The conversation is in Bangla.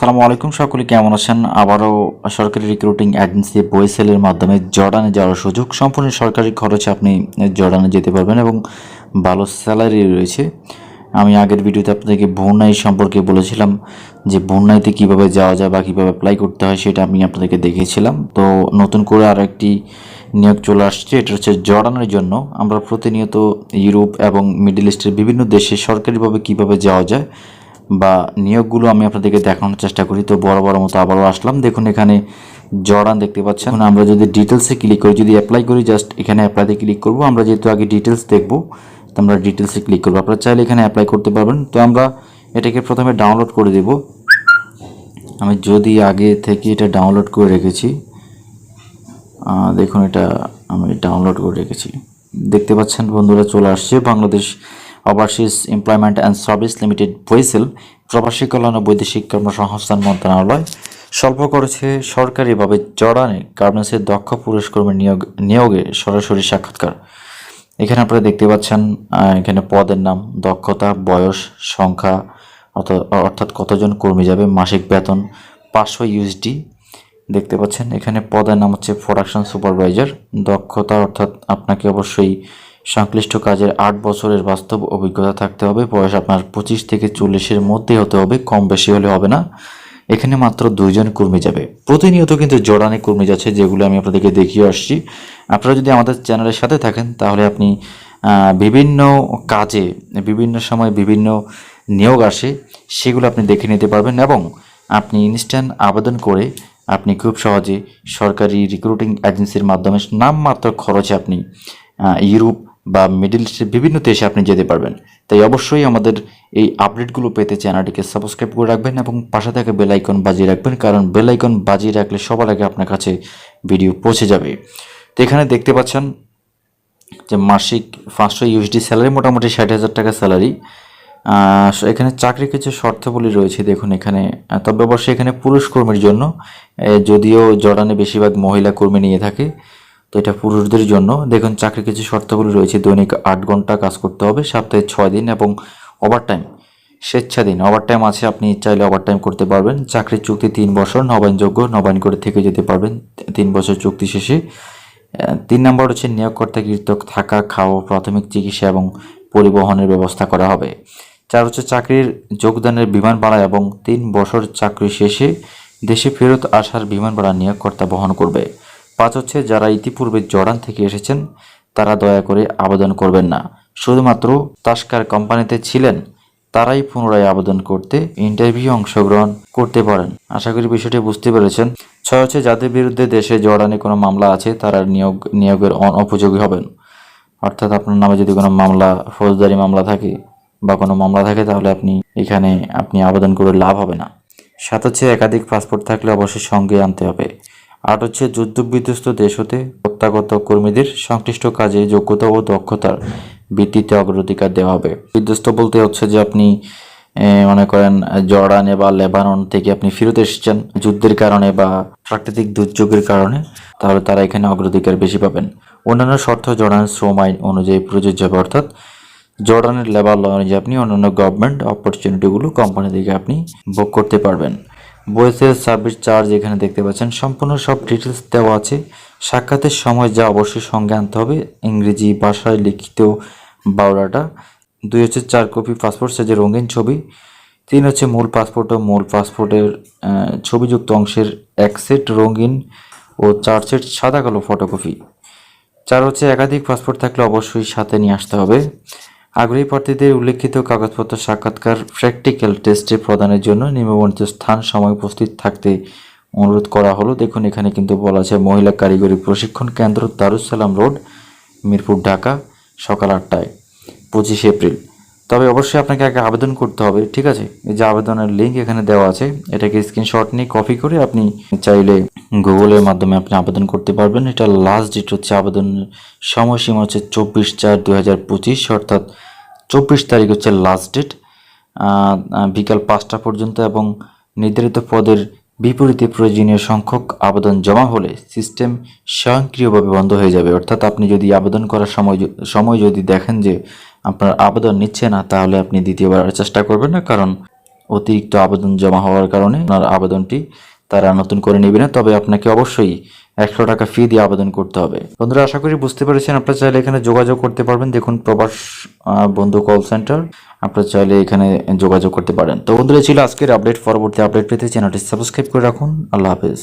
সালামু আলাইকুম, সকলে কেমন আছেন? আবারও সরকারি রিক্রুটিং এজেন্সি বইসেলের মাধ্যমে জর্ডানে যাওয়ার সুযোগ। সম্পূর্ণ সরকারি খরচে আপনি জর্ডানে যেতে পারবেন এবং ভালো স্যালারি রয়েছে। আমি আগের ভিডিওতে আপনাদেরকে বন্যাই সম্পর্কে বলেছিলাম যে বন্যাইতে কীভাবে যাওয়া যায় বা কীভাবে অ্যাপ্লাই করতে হয় সেটা আমি আপনাদেরকে দেখিয়েছিলাম তো নতুন করে আর একটি নিয়োগ চলে আসছে, এটা হচ্ছে জর্ডানের জন্য। আমরা প্রতিনিয়ত ইউরোপ এবং মিডল ইস্টের বিভিন্ন দেশে সরকারিভাবে কীভাবে যাওয়া যায় বা নিয়োগগুলো আমি আপনাদেরকে দেখানোর চেষ্টা করি। তো বড় বড় মতো আবারও আসলাম। দেখুন, এখানে জর্ডান দেখতে পাচ্ছেন। আমরা যদি ডিটেলসে ক্লিক করি, যদি অ্যাপ্লাই করি জাস্ট এখানে অ্যাপ্লাইতে ক্লিক করব। আমরা যেহেতু আগে ডিটেলস দেখব, তো আমরা ডিটেলসে ক্লিক করব। আপনারা চাইলে এখানে অ্যাপ্লাই করতে পারবেন। তো আমরা এটাকে প্রথমে ডাউনলোড করে দেব। আমি যদি আগে থেকে এটা ডাউনলোড করে রেখেছি দেখুন এটা আমি ডাউনলোড করে রেখেছি। দেখতে পাচ্ছেন বন্ধুরা, চলে আসছে Bangladesh overseas employment and service limited BOESL প্রবাসী কল্যাণ ও বৈদেশিক কর্মসংস্থান মন্ত্রণালয় স্বল্প করেছে সরকারিভাবে জর্ডানে গার্মেন্টসের দক্ষ পুরুষ কর্মী নিয়োগ নিয়োগে সরাসরি সাক্ষাৎকার। এখানে আপনারা দেখতে পাচ্ছেন এখানে পদের নাম, দক্ষতা, বয়স, সংখ্যা অর্থাৎ কতজন কর্মী যাবে, মাসিক বেতন, পাঁচশো ইউএসডি দেখতে পাচ্ছেন। এখানে পদের নাম হচ্ছে প্রোডাকশন সুপারভাইজার দক্ষতা অর্থাৎ আপনাকে অবশ্যই সংশ্লিষ্ট কাজের আট বছরের বাস্তব অভিজ্ঞতা থাকতে হবে। বয়স আপনার পঁচিশ থেকে চল্লিশের মধ্যে হতে হবে, কম বেশি হলে হবে না। এখানে মাত্র দুইজন কর্মী যাবে। প্রতিনিয়ত কিন্তু জোড়ানে কর্মী যাচ্ছে, যেগুলো আমি আপনাদেরকে দেখিয়ে আসছি। আপনারা যদি আমাদের চ্যানেলের সাথে থাকেন, তাহলে আপনি বিভিন্ন কাজে, বিভিন্ন সময় বিভিন্ন নিয়োগ আসে, সেগুলো আপনি দেখে নিতে পারবেন এবং আপনি ইনস্ট্যান্ট আবেদন করে আপনি খুব সহজে সরকারি রিক্রুটিং এজেন্সির মাধ্যমে নামমাত্র খরচে আপনি ইউরোপ বা মিডিল ইস্টের বিভিন্ন দেশে আপনি যেতে পারবেন। তাই অবশ্যই আমাদের এই আপডেটগুলো পেতে চ্যানেলটিকে সাবস্ক্রাইব করে রাখবেন এবং পাশে থাকা বেল আইকন বাজিয়ে রাখবেন, কারণ বেল আইকন বাজিয়ে রাখলে সবার আগে আপনার কাছে ভিডিও পৌঁছে যাবে। তো এখানে দেখতে পাচ্ছেন যে মাসিক পাঁচশো ইউএসডি স্যালারি মোটামুটি ষাট হাজার টাকা স্যালারি এখানে চাকরি কিছু শর্তাবলী রয়েছে, দেখুন এখানে। তবে অবশ্যই এখানে পুরুষ কর্মীর জন্য যদিও জর্ডানে বেশিরভাগ মহিলা কর্মী নিয়ে থাকে। তো এটা পুরুষদের জন্য। দেখুন চাকরি কিছু শর্তাবলী রয়েছে। দৈনিক আট ঘণ্টা কাজ করতে হবে, সপ্তাহে ছয় দিন এবং ওভারটাইম স্বেচ্ছাধীন। ওভারটাইম আছে, আপনি চাইলে ওভারটাইম করতে পারবেন। চাকরির চুক্তি তিন বছর, নবায়নযোগ্য, নবায়ন করে থেকে যেতে পারবেন তিন বছর চুক্তি শেষে। তিন নম্বর হচ্ছে নিয়োগকর্তা, কৃতক থাকা, খাওয়া, প্রাথমিক চিকিৎসা এবং পরিবহনের ব্যবস্থা করা হবে। চার হচ্ছে চাকরির যোগদানের বিমান ভাড়া এবং তিন বছর চাকরি শেষে দেশে ফেরত আসার বিমান ভাড়া নিয়োগকর্তা বহন করবে। পাঁচ হচ্ছে, যারা ইতিপূর্বে জর্ডান থেকে এসেছেন, তারা দয়া করে আবেদন করবেন না। শুধুমাত্র তাস্কার কোম্পানিতে ছিলেন, তারাই পুনরায় আবেদন করতে, ইন্টারভিউ অংশগ্রহণ করতে পারেন। আশা করি বিষয়টি বুঝতে পেরেছেন। ছয় হচ্ছে, যাদের বিরুদ্ধে দেশে জর্ডানে কোনো মামলা আছে, তারা নিয়োগ, নিয়োগের অনুপযোগী হবেন। অর্থাৎ আপনার নামে যদি কোনো মামলা, ফৌজদারি মামলা থাকে বা কোনো মামলা থাকে, তাহলে আপনি এখানে, আপনি আবেদন করে লাভ হবে না। সাত হচ্ছে, একাধিক পাসপোর্ট থাকলে অবশ্যই সঙ্গে আনতে হবে। আট হচ্ছে যুদ্ধ বিধ্বস্ত দেশ হতে প্রত্যাগত কর্মীদের সংশ্লিষ্ট কাজে যোগ্যতা ও দক্ষতার ভিত্তিতে অগ্রাধিকার দেওয়া হবে। বিধ্বস্ত বলতে হচ্ছে যে আপনি মনে করেন, জর্ডানে বা লেবানন থেকে আপনি ফেরত এসেছেন যুদ্ধের কারণে বা প্রাকৃতিক দুর্যোগের কারণে, তাহলে তারা এখানে অগ্রাধিকার বেশি পাবেন। অন্যান্য শর্ত জর্ডান শ্রম আইন অনুযায়ী প্রযোজ্য হবে, অর্থাৎ জর্ডানের লেবার ল অনুযায়ী আপনি অন্যান্য গভর্নমেন্ট অপরচুনিটিগুলো কোম্পানি থেকে আপনি ভোগ করতে পারবেন। বয়েসের সার্ভিস চার্জ এখানে দেখতে পাচ্ছেন। সম্পূর্ণ সব ডিটেলস দেওয়া আছে। সাক্ষাতের সময় যা অবশ্যই সঙ্গে আনতে হবে। ইংরেজি ভাষায় লিখিত বাউরাটা দুই হচ্ছে চার কপি পাসপোর্ট সাইজের রঙিন ছবি। তিন হচ্ছে মূল পাসপোর্ট ও মূল পাসপোর্টের ছবিযুক্ত অংশের এক সেট রঙিন ও চার সেট সাদা কালো ফটোকপি চার হচ্ছে একাধিক পাসপোর্ট থাকলে অবশ্যই সাথে নিয়ে আসতে হবে। আগ্রহী প্রার্থীদের উল্লেখিত কাগজপত্র সাক্ষাৎকার প্র্যাকটিক্যাল টেস্টে প্রদানের জন্য নিম্নবর্ণিত স্থান, সময় উপস্থিত থাকতে অনুরোধ করা হলো। দেখুন, এখানে কিন্তু বলা আছে, মহিলা কারিগরি প্রশিক্ষণ কেন্দ্র দারুসালাম রোড, মিরপুর, ঢাকা, সকাল আটটায়, পঁচিশে এপ্রিল। তবে অবশ্যই আপনাকে আগে আবেদন করতে হবে, ঠিক আছে? এই যে আবেদনের লিঙ্ক এখানে দেওয়া আছে, এটাকে স্ক্রিনশট নিয়ে কপি করে আপনি চাইলে গুগলের মাধ্যমে আপনি আবেদন করতে পারবেন। এটা লাস্ট ডেট হচ্ছে আবেদনের সময়সীমা হচ্ছে চব্বিশ চার দু হাজার পঁচিশ, অর্থাৎ চব্বিশ তারিখ হচ্ছে লাস্ট ডেট বিকাল পাঁচটা পর্যন্ত এবং নির্ধারিত পদের বিপরীতে প্রয়োজনীয় সংখ্যক আবেদন জমা হলে সিস্টেম স্বয়ংক্রিয়ভাবে বন্ধ হয়ে যাবে। অর্থাৎ আপনি যদি আবেদন করার সময় সময় যদি দেখেন যে আপনার আবেদন নিচ্ছে না, তাহলে আপনি দ্বিতীয়বার চেষ্টা করবেন না, কারণ অতিরিক্ত আবেদন জমা হওয়ার কারণে আপনার আবেদনটি তারা নতুন করে নেবে না। তবে আপনাকে অবশ্যই একশো টাকা ফি দিয়ে আবেদন করতে হবে। বন্ধুরা, আশা করি বুঝতে পেরেছেন। আপনার চাইলে এখানে যোগাযোগ করতে পারবেন। দেখুন, প্রবাস বন্ধু কল সেন্টার আপনার চাইলে এখানে যোগাযোগ করতে পারেন। তো বন্ধুরা ছিল আজকের আপডেট পরবর্তী আপডেট পেতে চ্যানেলটি সাবস্ক্রাইব করে রাখুন। আল্লাহ হাফেজ।